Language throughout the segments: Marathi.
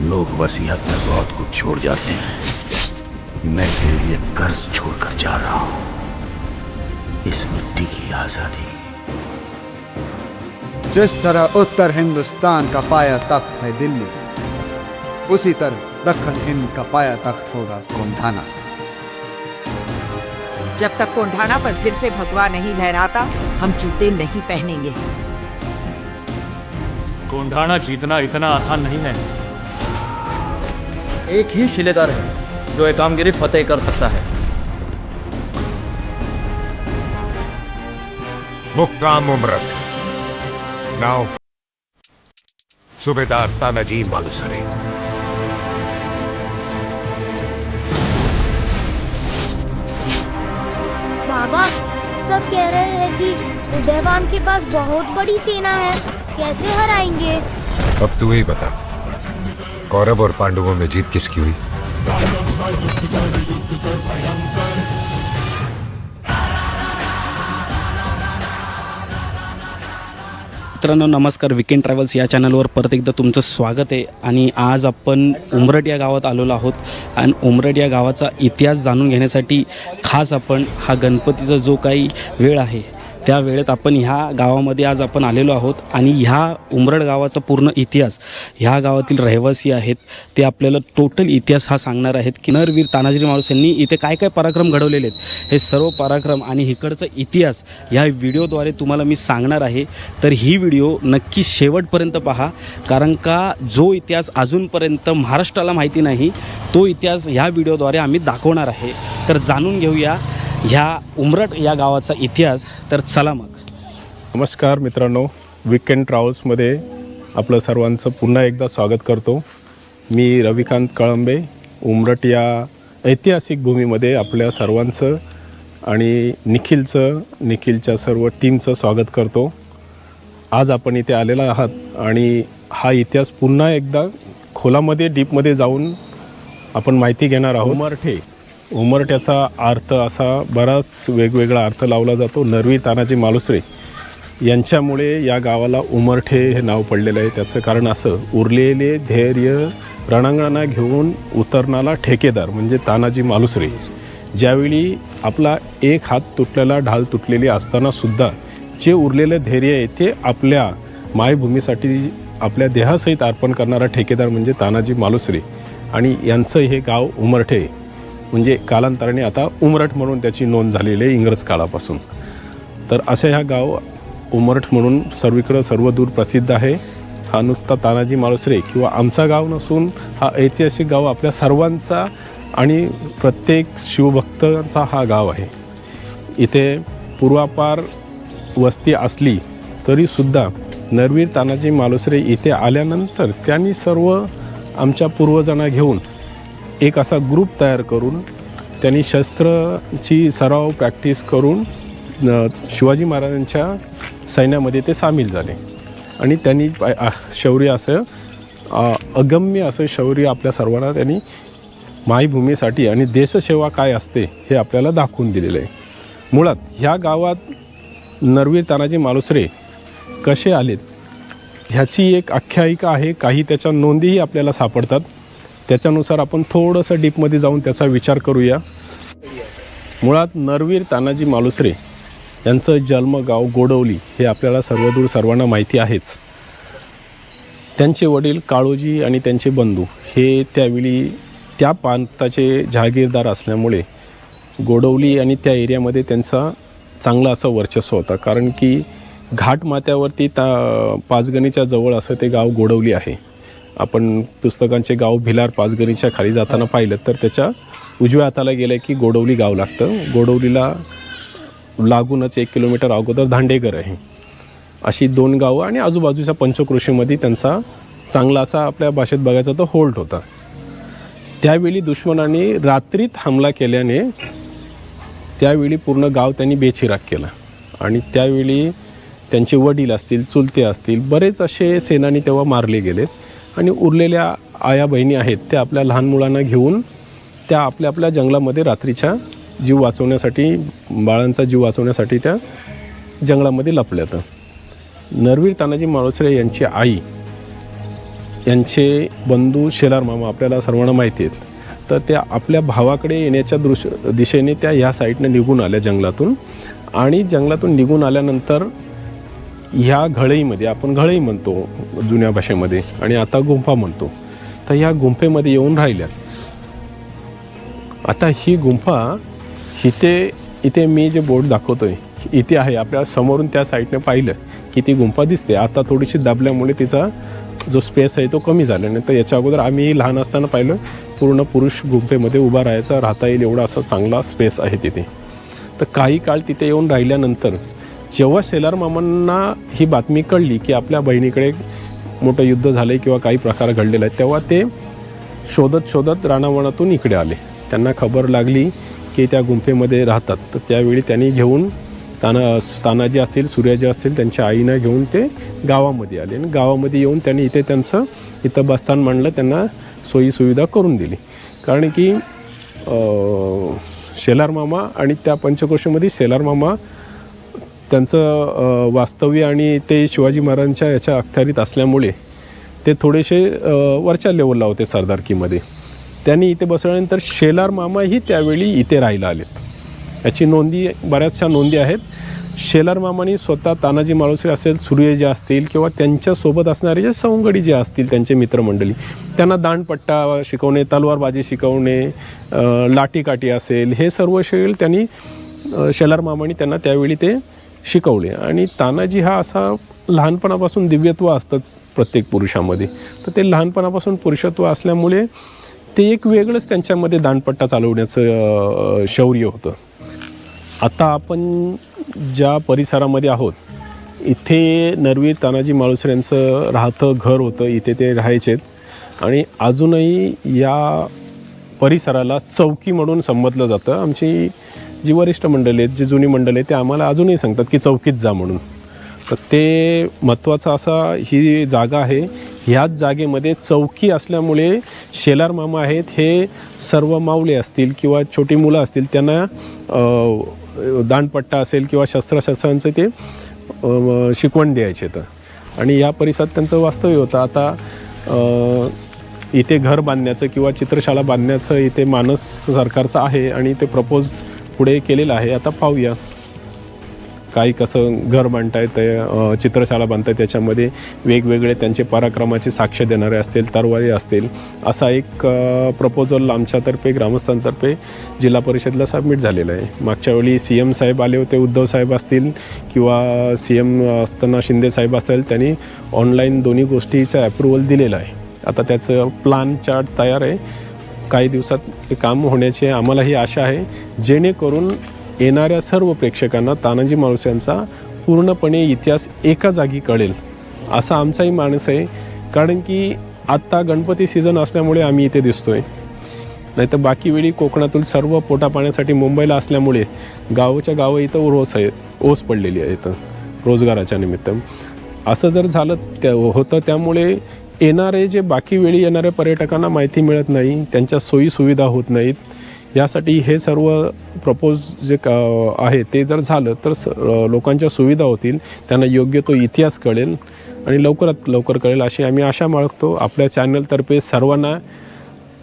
लोग वसीयत में बहुत कुछ छोड़ जाते हैं। मैं तेरे लिए कर्ज छोड़कर जा रहा हूँ। इस मिट्टी की आज़ादी। जिस तरह उत्तर हिंदुस्तान का पाया तख्त है दिल्ली उसी तरह दक्षिण हिंद का पाया तख्त होगा गोंधाना जब तक कोंढाना पर फिर से भगवा नहीं लहराता हम जूते नहीं पहनेंगे। कोंढाना जीतना इतना आसान नहीं है। एक ही शिलेदार है जो ये कामगिरी फतेह कर सकता है। मुक्काम उम्रत। नाव सुबेदार तानाजी मालुसरे बाबा सब कह रहे हैं कि उदयवान के पास बहुत बड़ी सेना है। कैसे हराएँगे? अब तू ही बता। कौरव और पांडवों में जीत किसकी हुई? मित्रांनो नमस्कार. विकेंड ट्रॅव्हल्स या चॅनलवर परत एकदा तुमचं स्वागत आहे. आणि आज आपण उमरट या गावात आलेलो आहोत. आणि उमरट या गावाचा इतिहास जाणून घेण्यासाठी खास आपण हा गणपतीचा जो काही वेळ आहे त्या वेळेत आपण ह्या गावामध्ये आज आपण आलेलो आहोत आणि ह्या उमरड गावाचा पूर्ण इतिहास ह्या गावातील रहिवासी आहेत ते आपल्याला टोटल इतिहास हा सांगणार आहेत. की नरवीर तानाजी माणूस यांनी इथे काय काय पराक्रम घडवलेले आहेत हे सर्व पराक्रम आणि इकडचा इतिहास ह्या व्हिडिओद्वारे तुम्हाला मी सांगणार आहे. तर ही व्हिडिओ नक्की शेवटपर्यंत पहा कारण का जो इतिहास अजूनपर्यंत महाराष्ट्राला माहिती नाही तो इतिहास ह्या व्हिडिओद्वारे आम्ही दाखवणार आहे. तर जाणून घेऊया ह्या उमरट या गावाचा इतिहास तर चला मग. नमस्कार मित्रांनो विकेंड ट्रॅव्हल्समध्ये आपलं सर्वांचं पुन्हा एकदा स्वागत करतो. मी रविकांत कळंबे उमरट या ऐतिहासिक भूमीमध्ये आपल्या सर्वांचं आणि निखिलचं निखिलच्या सर्व टीमचं स्वागत करतो. आज आपण इथे आलेला आहात आणि हा इतिहास पुन्हा एकदा खोलामध्ये डीपमध्ये जाऊन आपण माहिती घेणार आहोत. उमरठे. उमरठ्याचा अर्थ असा बराच वेगवेगळा अर्थ लावला जातो. नरवी तानाजी मालुसरे यांच्यामुळे या गावाला उमरठे हे नाव पडलेलं आहे. त्याचं कारण असं उरलेले धैर्य रणांगणा घेऊन उतरणारा ठेकेदार म्हणजे तानाजी मालुसरे. ज्यावेळी आपला एक हात तुटलेला ढाल तुटलेली असतानासुद्धा जे उरलेलं धैर्य आहे ते आपल्या मायभूमीसाठी आपल्या देहासहित अर्पण करणारा ठेकेदार म्हणजे तानाजी मालुसरे. आणि यांचं हे गाव उमरठे. म्हणजे कालांतराने आता उमरठ म्हणून त्याची नोंद झालेली आहे इंग्रज काळापासून. तर असं ह्या गाव उमरठ म्हणून सर्वीकडं सर्वदूर प्रसिद्ध आहे. हा नुसता तानाजी माळुसरे किंवा आमचा गाव नसून हा ऐतिहासिक गाव आपल्या सर्वांचा आणि प्रत्येक शिवभक्तांचा हा गाव आहे. इथे पूर्वापार वस्ती असली तरीसुद्धा नरवीर तानाजी मालुसरे इथे आल्यानंतर त्यांनी सर्व आमच्या पूर्वजांना घेऊन एक असा ग्रुप तयार करून त्यांनी शस्त्रची सराव प्रॅक्टिस करून शिवाजी महाराजांच्या सैन्यामध्ये ते सामील झाले. आणि त्यांनी शौर्य असं अगम्य असं शौर्य आपल्या सर्वांना त्यांनी मायभूमीसाठी आणि देशसेवा काय असते हे आपल्याला दाखवून दिलेलं आहे. मुळात ह्या गावात नरवीर तानाजी मालुसरे कसे आलेत? ह्याची एक आख्यायिका आहे काही त्याच्या नोंदीही आपल्याला सापडतात. त्याच्यानुसार आपण थोडंसं डीपमध्ये जाऊन त्याचा विचार करूया. मुळात नरवीर तानाजी मालुसरे यांचं जन्मगाव गोडवली हे आपल्याला सर्वदूर सर्वांना माहिती आहेच. त्यांचे वडील काळोजी आणि त्यांचे बंधू हे त्यावेळी त्या प्रांताचे जहागीरदार असल्यामुळे गोडवली आणि त्या एरियामध्ये त्यांचा चांगला असं वर्चस्व होता. कारण की घाटमाथ्यावरती ता पाचगणीच्या जवळ असं ते गाव गोडवली आहे. आपण पुस्तकांचे गाव भिलार पाचगणीच्या खाली जाताना पाहिलं तर त्याच्या उजव्या हाताला गेलं की गोडवली गाव लागतं. गोडवलीला लागूनच एक किलोमीटर अगोदर दांडेकर आहे. अशी दोन गावं आणि आजूबाजूच्या पंचकृषीमध्ये त्यांचा चांगला असा आपल्या भाषेत बघायचा तो होल्ट होता. त्यावेळी दुश्मनाने रात्रीत हमला केल्याने त्यावेळी पूर्ण गाव त्यांनी बेचिराग केला. आणि त्यावेळी त्यांचे वडील असतील चुलते असतील बरेच असे सेनानी तेव्हा मारले गेलेत. आणि उरलेल्या आया बहिणी आहेत त्या आपल्या लहान मुलांना घेऊन त्या आपल्या आपल्या जंगलामध्ये रात्रीच्या जीव वाचवण्यासाठी बाळांचा जीव वाचवण्यासाठी त्या जंगलामध्ये लपल्यात. नरवीर तानाजी माळोसरे यांची आई यांचे बंधू शेलार मामा आपल्याला सर्वांना माहिती आहेत. तर त्या आपल्या भावाकडे येण्याच्या दृश दिशेने त्या ह्या साईडनं निघून आल्या जंगलातून आणि जंगलातून निघून आल्यानंतर ह्या घळईमध्ये आपण घळई म्हणतो जुन्या भाषेमध्ये आणि आता गुंफा म्हणतो. तर ह्या गुंफेमध्ये येऊन राहिल्यात. आता ही गुंफा इथे इथे मी जे बोर्ड दाखवतोय इथे आहे. आपल्या समोरून त्या साईडने पाहिलं की ती गुंफा दिसते. आता थोडीशी दाबल्यामुळे तिचा जो स्पेस आहे तो कमी झाला. नाही तर याच्या अगोदर आम्ही लहान असताना पाहिलं पूर्ण पुरुष गुंफेमध्ये उभा राहायचा राहता येईल एवढा असा चांगला स्पेस आहे तिथे. तर काही काळ तिथे येऊन राहिल्यानंतर जेव्हा शेलार मामांना ही बातमी कळली की आपल्या बहिणीकडे मोठं युद्ध झालं आहे किंवा काही प्रकार घडलेला आहे तेव्हा ते शोधत शोधत राणावणातून इकडे आले. त्यांना खबर लागली की त्या गुंफेमध्ये राहतात. तर त्यावेळी त्यांनी घेऊन ताना तानाजी असतील सूर्याजी असतील त्यांच्या आईनं घेऊन ते गावामध्ये आले. आणि गावामध्ये येऊन त्यांनी इथे त्यांचं इथं बस्थान मांडलं त्यांना सोयीसुविधा करून दिली. कारण की शेलार मामा आणि त्या पंचक्रोशीमध्ये शेलार मामा त्यांचं वास्तव्य आणि ते शिवाजी महाराजांच्या याच्या अखत्यारीत असल्यामुळे ते थोडेसे वरच्या लेवलला होते सरदारकीमध्ये. त्यांनी इथे बसल्यानंतर शेलार मामाही त्यावेळी इथे राहायला आलेत. याची नोंदी बऱ्याचशा नोंदी आहेत. शेलार मामानी स्वतः तानाजी माळुसरे असेल सूर्य जे असतील किंवा त्यांच्यासोबत असणारे जे सवंगडी जे असतील त्यांचे मित्रमंडळी त्यांना दांडपट्टा शिकवणे तलवारबाजी शिकवणे लाटीकाठी लाठीकाठी असेल हे सर्व शेल त्यांनी शेलार मामानी त्यांना त्यावेळी ते शिकवले. आणि तानाजी हा असा लहानपणापासून दिव्यत्व असतंच प्रत्येक पुरुषामध्ये. तर ते लहानपणापासून पुरुषत्व असल्यामुळे ते एक वेगळंच त्यांच्यामध्ये दांडपट्टा चालवण्याचं शौर्य होतं. आता आपण ज्या परिसरामध्ये आहोत इथे नरवीर तानाजी माळुसर यांचं राहतं घर होतं इथे ते राहायचेत आणि अजूनही या परिसराला चौकी म्हणून संबोधलं जातं. आमची जी वरिष्ठ मंडळी आहेत जी जुनी मंडळी आहेत ते आम्हाला अजूनही सांगतात की चौकीत जा म्हणून. तर ते महत्त्वाचं असा ही जागा आहे. ह्याच जागेमध्ये चौकी असल्यामुळे शेलार मामा आहेत हे सर्व मावले असतील किंवा छोटी मुलं असतील त्यांना दांडपट्टा असेल किंवा शस्त्रशस्त्रांचं ते शिकवण द्यायचे तर आणि या परिसरात त्यांचं वास्तव्य होतं. आता इथे घर बांधण्याचं किंवा चित्रशाळा बांधण्याचं इथे मानस सरकारचं आहे आणि ते प्रपोज पुढे केलेलं आहे. आता पाहूया. काही कसं घर बांधता चित्रशाला चित्रशाळा बांधता त्याच्यामध्ये वेगवेगळे त्यांचे पराक्रमाची साक्ष देणारे असतील तरवारी असतील. असा एक प्रपोजल आमच्यातर्फे ग्रामस्थांतर्फे जिल्हा परिषदला सबमिट झालेला आहे. मागच्या वेळी सी एम साहेब आले होते उद्धव साहेब असतील किंवा सी एम असताना शिंदे साहेब असतील त्यांनी ऑनलाईन दोन्ही गोष्टीचं अप्रुव्हल दिलेलं आहे. आता त्याचं प्लान चार्ट तयार आहे. काही दिवसात ते काम होण्याची आम्हालाही आशा आहे. जेणेकरून येणाऱ्या सर्व प्रेक्षकांना तानाजी माळुस पूर्णपणे इतिहास एका जागी कळेल असा आमचाही माणूस आहे. कारण की आत्ता गणपती सीझन असल्यामुळे आम्ही इथे दिसतोय. नाही तर बाकी वेळी कोकणातील सर्व पोटा पाण्यासाठी मुंबईला असल्यामुळे गावच्या गावं इथं रोस आहे ओस पडलेली आहे इथं रोजगाराच्या निमित्त. असं जर झालं त्या होतं त्यामुळे येणारे जे बाकी वेळी येणाऱ्या पर्यटकांना माहिती मिळत नाही त्यांच्या सोयीसुविधा होत नाहीत यासाठी हे सर्व प्रपोज जे का आहे ते जर झालं तर स लोकांच्या सुविधा होतील त्यांना योग्य तो इतिहास कळेल आणि लवकरात लवकर कळेल अशी आम्ही आशा बाळगतो आपल्या चॅनलतर्फे सर्वांना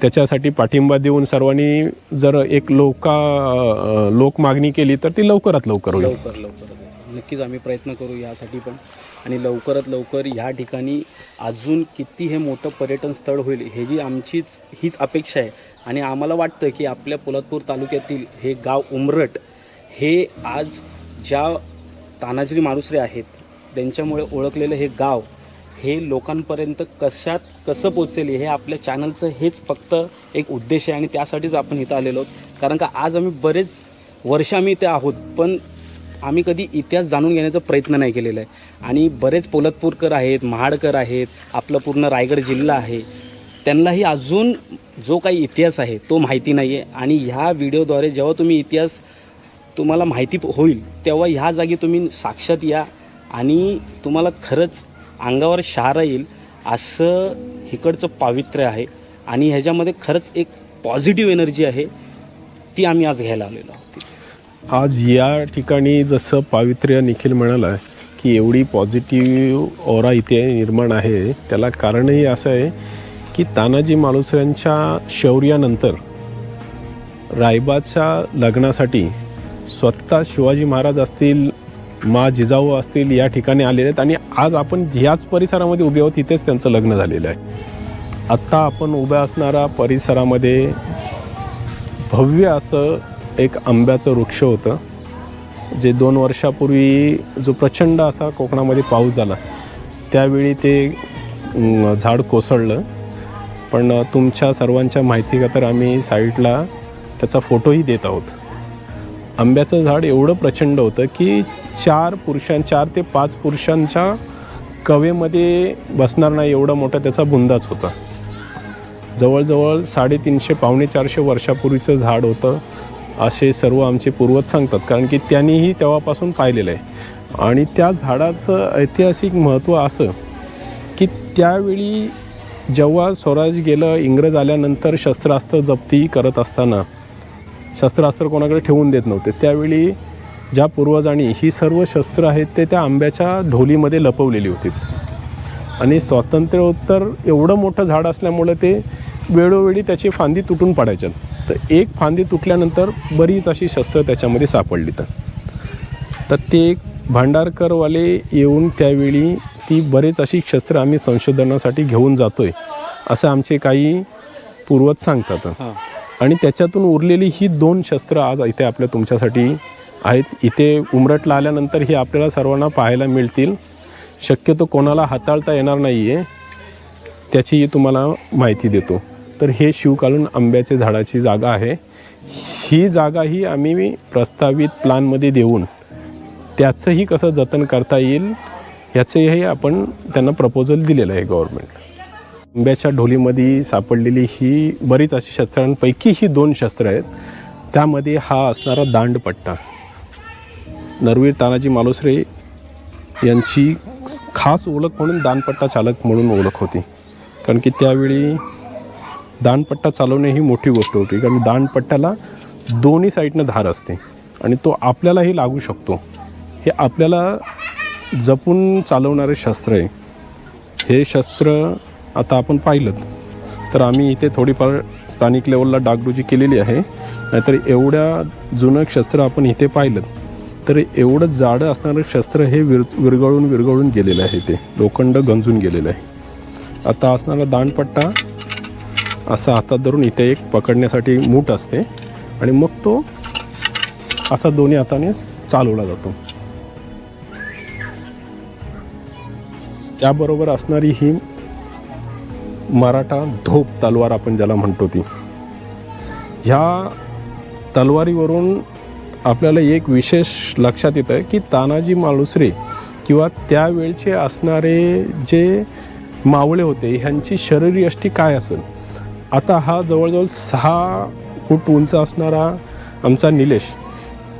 त्याच्यासाठी पाठिंबा देऊन सर्वांनी जर एक लोका लोक मागणी केली तर ती लवकरात लवकर होईल. लवकर लवकर. नक्कीच आम्ही प्रयत्न करू यासाठी पण. आणि लवकरात लवकर ह्या ठिकाणी अजून किती हे मोठं पर्यटन स्थळ होईल हे जी आमचीच हीच अपेक्षा आहे. आणि आम्हाला वाटतं की आपल्या पोलादपूर तालुक्यातील हे गाव उमरट हे आज ज्या तानाजी माणुसरे आहेत त्यांच्यामुळे ओळखलेलं हे गाव हे लोकांपर्यंत कशात कसं पोचेल हे आपल्या चॅनलचं हेच फक्त एक उद्देश आहे आणि त्यासाठीच आपण इथं आलेलो आहोत. कारण का आज आम्ही बरेच वर्ष आम्ही इथे आहोत पण आम्ही कधी इतिहास जाणून घेण्याचा प्रयत्न नाही केलेला आहे. आणि बरेच पोलतपूरकर आहेत महाडकर आहेत आपलं पूर्ण रायगड जिल्हा आहे. त्यांनाही अजून जो काही इतिहास आहे तो माहिती नाही आहे आणि ह्या व्हिडिओद्वारे जेव्हा तुम्ही इतिहास तुम्हाला माहिती होईल तेव्हा ह्या जागी तुम्ही साक्षात या आणि तुम्हाला खरंच अंगावर शहारा येईल असं इकडचं पावित्र्य आहे. आणि ह्याच्यामध्ये खरंच एक पॉझिटिव्ह एनर्जी आहे ती आम्ही आज घ्यायला आलेलो आहोत. आज या ठिकाणी जसं पावित्र्य निखिल म्हणाला की एवढी पॉझिटिव्ह ओरा इथे निर्माण आहे त्याला कारणही असं आहे की तानाजी मालुसऱ्यांच्या शौर्यानंतर रायबाच्या लग्नासाठी स्वतः शिवाजी महाराज असतील मा जिजाऊ असतील या ठिकाणी आलेले आहेत आणि आज आपण ह्याच परिसरामध्ये उभे आहोत तिथेच त्यांचं लग्न झालेलं आहे. आत्ता आपण उभ्या असणाऱ्या परिसरामध्ये भव्य असं एक आंब्याचं वृक्ष होतं जे दोन वर्षापूर्वी जो प्रचंड असा कोकणामध्ये पाऊस झाला त्यावेळी ते झाड कोसळलं. पण तुमच्या सर्वांच्या माहितीखातर आम्ही साईटला त्याचा फोटोही देत आहोत. आंब्याचं झाड एवढं प्रचंड होतं की चार पुरुषां चार ते पाच पुरुषांच्या कवेमध्ये बसणार नाही एवढा मोठा त्याचा बुंदाच होता. जवळजवळ साडेतीनशे पावणे चारशे वर्षापूर्वीचं झाड होतं. असे सर्व आमचे पूर्वज सांगतात. कारण की त्यांनीही तेव्हापासून पाहिलेलं आहे. आणि त्या झाडाचं ऐतिहासिक महत्त्व असं की त्यावेळी जेव्हा स्वराज गेलं इंग्रज आल्यानंतर शस्त्रास्त्र जप्ती करत असताना शस्त्रास्त्र कोणाकडे ठेवून देत नव्हते. त्यावेळी ज्या पूर्वजांनी ही सर्व शस्त्र आहेत ते त्या आंब्याच्या ढोलीमध्ये लपवलेली होती. आणि स्वातंत्र्योत्तर एवढं मोठं झाड असल्यामुळे ते वेळोवेळी त्याची फांदी तुटून पडायच्यात तर एक फांदी तुटल्यानंतर बरीच अशी शस्त्र त्याच्यामध्ये सापडली तर. तर ते एक भांडारकरवाले येऊन त्यावेळी ती बरेच अशी शस्त्र आम्ही संशोधनासाठी घेऊन जातोय असं आमचे काही पूर्वज सांगतात. आणि त्याच्यातून उरलेली ही दोन शस्त्र आज इथे आपल्या तुमच्यासाठी आहेत. इथे उमरटला आल्यानंतर ही आपल्याला सर्वांना पाहायला मिळतील. शक्यतो कोणाला हाताळता येणार नाही आहे त्याचीही तुम्हाला माहिती देतो. तर हे शिवकालून आंब्याच्या झाडाची जागा आहे. ही जागा ही आम्ही प्रस्तावित प्लानमध्ये देऊन त्याचंही कसं जतन करता येईल ह्याचंही आपण त्यांना प्रपोजल दिलेलं आहे गव्हर्मेंट आंब्याच्या ढोलीमध्ये सापडलेली ही बरीच अशी शस्त्रांपैकी ही दोन शस्त्र आहेत. त्यामध्ये हा असणारा दांडपट्टा. नरवीर तानाजी मालुसरे यांची खास ओळख म्हणून दानपट्टा चालक म्हणून ओळख होती. कारण की त्यावेळी दानपट्टा चालवणे ही मोठी गोष्ट होती. कारण दानपट्ट्याला दोन्ही साईडनं धार असते. आणि तो आपल्यालाही लागू शकतो. हे आपल्याला जपून चालवणारे शस्त्र आहे. हे शस्त्र आता आपण पाहिलं. तर आम्ही इथे थोडीफार स्थानिक लेवलला डागडुजी केलेली आहे. नाहीतर एवढ्या जुनं शस्त्र आपण इथे पाहिलं. तर एवढं जाडं असणारं शस्त्र हे विर विरघळून विरघळून गेलेलं आहे ते. लोखंड गंजून गेलेलं आहे. आता असणारा दांडपट्टा असा हातात धरून इथे एक पकडण्यासाठी मूठ असते आणि मग तो असा दोन्ही हाताने चालवला जातो. त्याबरोबर असणारी ही मराठा धोप तलवार आपण ज्याला म्हणतो ती. ह्या तलवारीवरून आपल्याला एक विशेष लक्षात येतं की तानाजी माळुसरे किंवा त्यावेळचे असणारे जे मावळे होते ह्यांची शरीरयष्टी काय असेल? आता हा जवळजवळ सहा फूट उंच असणारा आमचा निलेश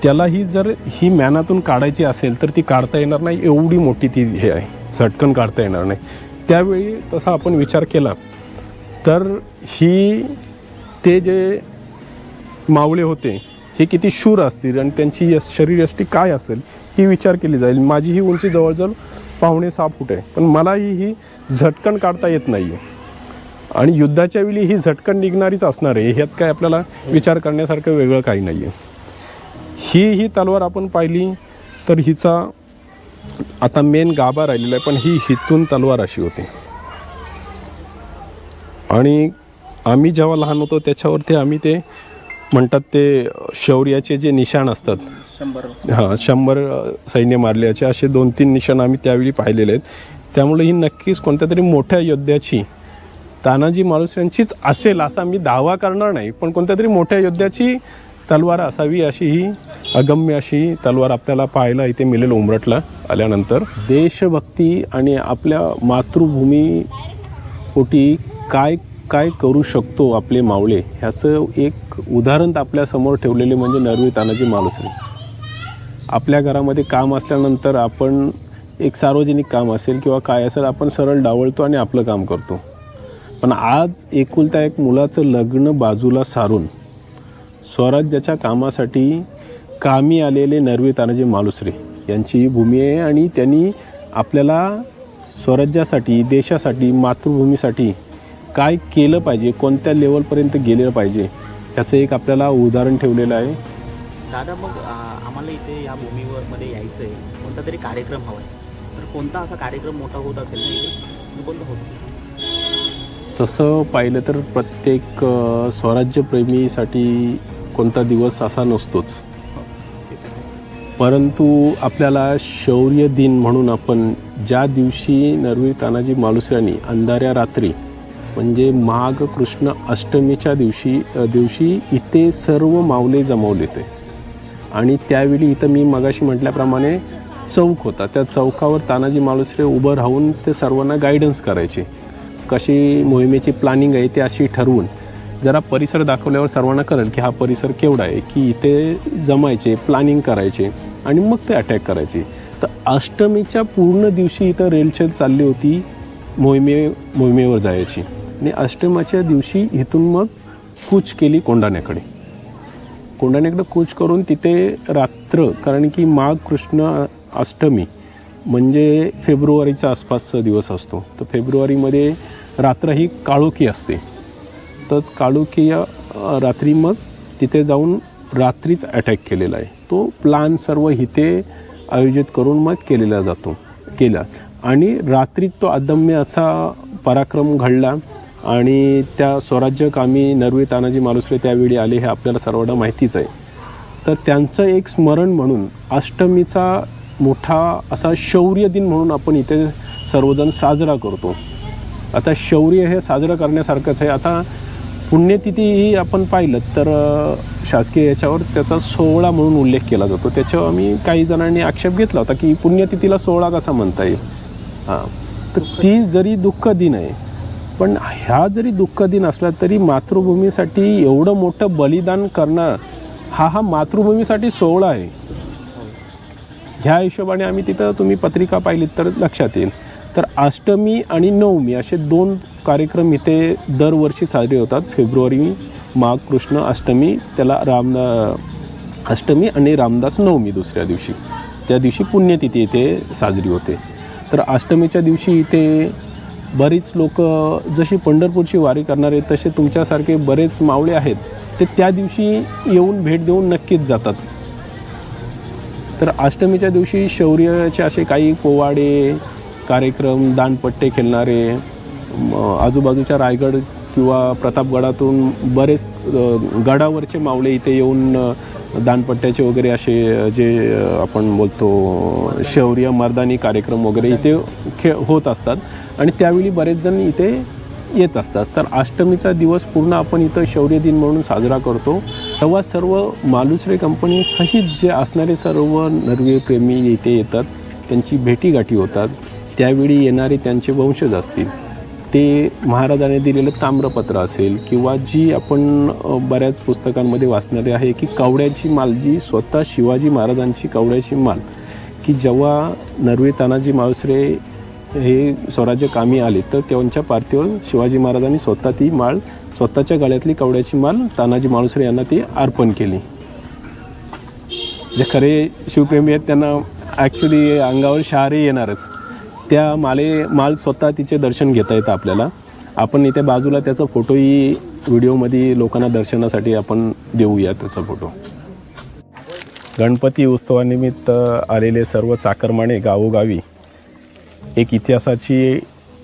त्यालाही जर ही मॅनातून काढायची असेल तर ती काढता येणार नाही एवढी मोठी ती हे आहे. झटकन काढता येणार नाही. त्यावेळी तसा आपण विचार केला तर ही ते जे मावळे होते हे किती शूर असतील आणि त्यांची यश शरीरयष्टी काय असेल ही विचार केली जाईल. माझी ही उंची जवळजवळ पाहुणे सहा फूट आहे. पण मलाही ही झटकन काढता येत नाही आहे आणि युद्धाच्या वेळी ही झटकन निघणारीच असणार आहे. ह्यात काय आपल्याला विचार करण्यासारखं वेगळं काही नाही आहे ही ही तलवार आपण पाहिली तर हिचा आता मेन गाभा राहिलेला आहे पण ही हिथून तलवार अशी होती. आणि आम्ही जेव्हा लहान होतो त्याच्यावरती आम्ही ते म्हणतात ते शौर्याचे जे निशाण असतात. हां शंभर सैन्य मारल्याचे असे दोन तीन निशाण आम्ही त्यावेळी पाहिलेले आहेत. त्यामुळे ही नक्कीच कोणत्या तरी मोठ्या योद्ध्याची तानाजी मालुसऱ्यांचीच असेल असा मी दावा करणार नाही पण कोणत्या तरी मोठ्या योद्ध्याची तलवार असावी अशी ही अगम्य अशी तलवार आपल्याला पाहायला इथे मिळेल उमरटला आल्यानंतर. देशभक्ती आणि आपल्या मातृभूमी पोटी काय काय करू शकतो आपले मावळे ह्याचं एक उदाहरण आपल्यासमोर ठेवलेले म्हणजे नरवी तानाजी मालुसरे आपल्या घरामध्ये काम असल्यानंतर आपण एक सार्वजनिक काम असेल किंवा काय असेल आपण सरळ डावळतो आणि आपलं काम करतो. पण आज एकुलता एक मुलाचं लग्न बाजूला सारून स्वराज्याच्या कामासाठी कामी आलेले नरवे तानाजी मालुसरे यांची ही भूमी आहे आणि त्यांनी आपल्याला स्वराज्यासाठी देशासाठी मातृभूमीसाठी काय केलं पाहिजे कोणत्या लेवलपर्यंत गेलेलं पाहिजे ह्याचं एक आपल्याला उदाहरण ठेवलेलं आहे. दादा मग आम्हाला इथे या भूमीवर मध्ये यायचं आहे कोणता तरी कार्यक्रम हवा आहे तर कोणता असा कार्यक्रम मोठा होत असेल कोणता होतो तसं पाहिलं तर प्रत्येक स्वराज्यप्रेमीसाठी कोणता दिवस असा नसतोच. परंतु आपल्याला शौर्य दिन म्हणून आपण ज्या दिवशी नरवी तानाजी मालुसऱ्यांनी अंधाऱ्या रात्री म्हणजे माघ कृष्ण अष्टमीच्या दिवशी दिवशी इथे सर्व मावले जमवले ते आणि त्यावेळी इथं मी मगाशी म्हटल्याप्रमाणे चौक होता. त्या चौकावर तानाजी मालुसरे उभं राहून ते सर्वांना गायडन्स करायचे. कशी मोहिमेची प्लॅनिंग आहे ते अशी ठरवून जरा परिसर दाखवल्यावर सर्वांना कळेल की हा परिसर केवढा आहे की इथे जमायचे प्लॅनिंग करायचे आणि मग ते अटॅक करायचे. तर अष्टमीच्या पूर्ण दिवशी इथं रेलचेल चालली होती मोहिमे मोहिमेवर जायची. आणि अष्टमाच्या दिवशी इथून मग कूच केली कोंडाण्याकडे कोंडाण्याकडे कूच करून तिथे रात्र कारण की माघ कृष्ण अष्टमी म्हणजे फेब्रुवारीचा आसपासचा दिवस असतो. तर फेब्रुवारीमध्ये रात्र ही काळोखी असते. तर काळोखी या रात्री मग तिथे जाऊन रात्रीच अटॅक केलेला आहे. तो प्लान सर्व इथे आयोजित करून मग केलेला जातो केला. आणि रात्रीत तो अदम्य असा पराक्रम घडला आणि त्या स्वराज्यकामी नरवी तानाजी मालुसरे त्यावेळी आले हे आपल्याला सर्वांना माहितीच आहे. तर त्यांचं एक स्मरण म्हणून अष्टमीचा मोठा असा शौर्य दिन म्हणून आपण इथे सर्वजण साजरा करतो. आता शौर्य हे साजरं करण्यासारखंच आहे. आता पुण्यतिथी ही आपण पाहिलं तर शासकीय याच्यावर त्याचा सोहळा म्हणून उल्लेख केला जातो. त्याच्यावर आम्ही काही जणांनी आक्षेप घेतला होता की पुण्यतिथीला सोहळा कसा म्हणता येईल? हां. तर ती जरी दुःख दिन आहे पण ह्या जरी दुःख दिन असला तरी मातृभूमीसाठी एवढं मोठं बलिदान करणं हा हा मातृभूमीसाठी सोहळा आहे. ह्या हिशोबाने आम्ही तिथं तुम्ही पत्रिका पाहिलीत तर लक्षात येईल. तर अष्टमी आणि नवमी असे दोन कार्यक्रम इथे दरवर्षी साजरे होतात. फेब्रुवारी माघ कृष्ण अष्टमी त्याला राम अष्टमी आणि रामदास नवमी दुसऱ्या दिवशी. त्या दिवशी पुण्यतिथी इथे साजरी होते. तर अष्टमीच्या दिवशी इथे बरीच लोक जशी पंढरपूरची वारी करणारे तसे तुमच्यासारखे बरेच मावळे आहेत ते त्या दिवशी येऊन भेट देऊन नक्कीच जातात. तर अष्टमीच्या दिवशी शौर्याचे असे काही पोवाडे कार्यक्रम दानपट्टे खेळणारे आजूबाजूच्या रायगड किंवा प्रतापगडातून बरेच गडावरचे मावळे इथे येऊन दानपट्ट्याचे वगैरे असे जे आपण बोलतो शौर्य मर्दानी कार्यक्रम वगैरे इथे खे होत असतात. आणि त्यावेळी बरेच जण इथे येत असतात. तर अष्टमीचा दिवस पूर्ण आपण इथं शौर्य दिन म्हणून साजरा करतो. तेव्हा सर्व मालुसरे कंपनी सहित जे असणारे सर्व नरवी प्रेमी इथे येतात. त्यांची भेटीगाठी होतात. त्यावेळी येणारे त्यांचे वंशज असतील ते महाराजाने दिलेलं ताम्रपत्र असेल किंवा जी आपण बऱ्याच पुस्तकांमध्ये वाचणारे आहे की कवड्याची माल जी स्वतः शिवाजी महाराजांची कवड्याची माल की जेव्हा नरवी तानाजी मावसरे हे स्वराज्य कामी आले तर त्यांच्या पार्थिवर शिवाजी महाराजांनी स्वतः ती माळ स्वतःच्या गळ्यातली कवड्याची माल तानाजी माळुसरे यांना ती अर्पण केली. जे खरे शिवप्रेमी आहेत त्यांना ॲक्च्युली अंगावर शहारे येणारच. त्या माले माल स्वतः तिचे दर्शन घेता येतं आपल्याला. आपण इथे बाजूला त्याचा फोटोही व्हिडिओमध्ये लोकांना दर्शनासाठी आपण देऊया त्याचा फोटो. गणपती उत्सवानिमित्त आलेले सर्व चाकरमाने गावोगावी एक इतिहासाची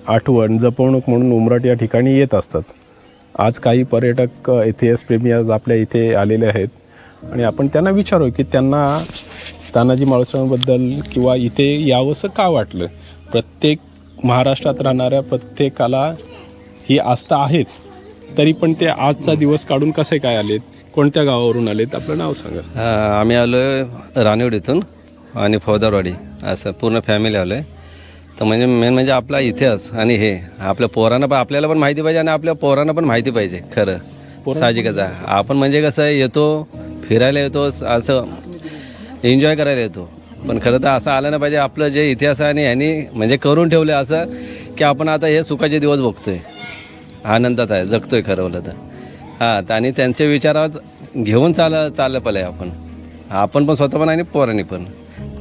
आठवण जपवणूक म्हणून उमराट या ठिकाणी येत असतात. आज काही पर्यटक इतिहासप्रेमी आज आपल्या इथे आलेले आहेत. आणि आपण त्यांना विचारू की त्यांना तानाजी माळुसरांबद्दल किंवा इथे यावंसं का वाटलं? प्रत्येक महाराष्ट्रात राहणाऱ्या प्रत्येकाला ही आस्था आहेच. तरी पण ते आजचा दिवस काढून कसे काय आलेत? कोणत्या गावावरून आलेत? आपलं नाव सांगा. हा, आम्ही आलो आहे रानिवड इथून आणि फौदारवाडी असं पूर्ण फॅमिली आलो आहे तर म्हणजे मेन म्हणजे आपला इतिहास आणि हे आपल्या पोरांना पण आपल्याला पण माहिती पाहिजे आणि आपल्या पोरांना पण माहिती पाहिजे खरं. साहजिकच आहे. आपण म्हणजे कसं येतो फिरायला येतो असं एन्जॉय करायला येतो. पण खरं तर असं आलं नाही पाहिजे आपलं जे इतिहास आहे आणि ह्यांनी म्हणजे करून ठेवलं असं की आपण आता हे सुखाचे दिवस बघतोय आनंदात आहे जगतोय खरं बोललं तर. हां तर आणि त्यांच्या विचारात घेऊन चाल चाललं पाहिजे आपण. आपण पण स्वतः पण आणि पोरांनी पण.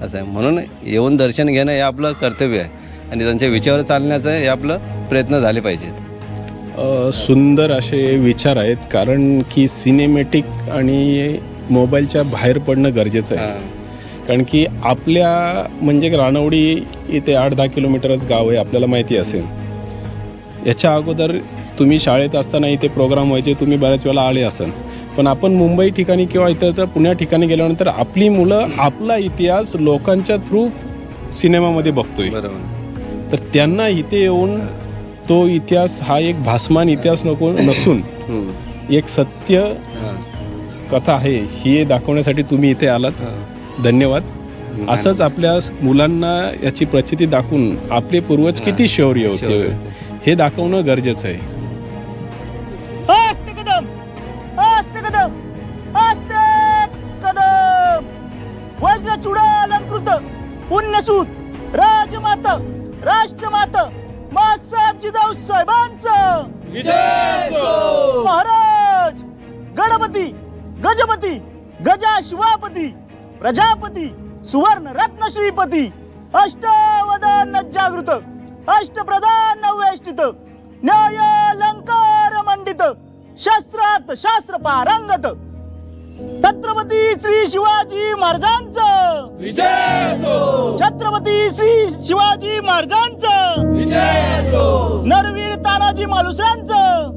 असं आहे. म्हणून येऊन दर्शन घेणं हे आपलं कर्तव्य आहे. आणि त्यांच्या विचारावर चालण्याचं हे आपलं प्रयत्न झाले पाहिजेत. सुंदर असे विचार आहेत. कारण की सिनेमॅटिक आणि मोबाईलच्या बाहेर पडणं गरजेचं आहे. कारण की आपल्या म्हणजे रानवडी इथे आठ दहा किलोमीटरच गाव आहे आपल्याला माहिती असेल. याच्या अगोदर तुम्ही शाळेत असताना इथे प्रोग्राम व्हायचे तुम्ही बऱ्याच वेळा आले असाल. पण आपण मुंबई ठिकाणी किंवा इतर तर पुण्या ठिकाणी गेल्यानंतर आपली मुलं आपला इतिहास लोकांच्या थ्रू सिनेमामध्ये बघतोय. तर त्यांना इथे येऊन तो इतिहास हा एक भासमान इतिहास नको नसून एक सत्य कथा आहे ही दाखवण्यासाठी तुम्ही इथे आलात. धन्यवाद. असंच आपल्या मुलांना याची प्रचिती दाखवून आपले पूर्वज किती शौर्य होते. हे दाखवणं गरजेचं आहे. पुण्यसूत राजमाता राष्ट्रमाता मासाहेब जिजाऊ साहेबांचं. महाराज गणपती गजपती गजा शिवापती प्रजापती सुवर्ण रत्न श्रीपती अष्टावधान जागृत अष्टप्रधान वेष्टित न्यायालंकार मंडित शस्त्रात शास्त्र पारंगत. छत्रपती श्री शिवाजी महाराजांचं. छत्रपती श्री शिवाजी महाराजांचं. नरवीर तानाजी मालुसऱ्यांचं.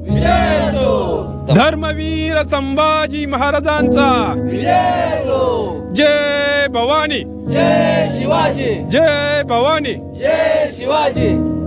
धर्मवीर संभाजी महाराजांचा. जय भवानी. जय शिवाजी. जय भवानी. जय शिवाजी.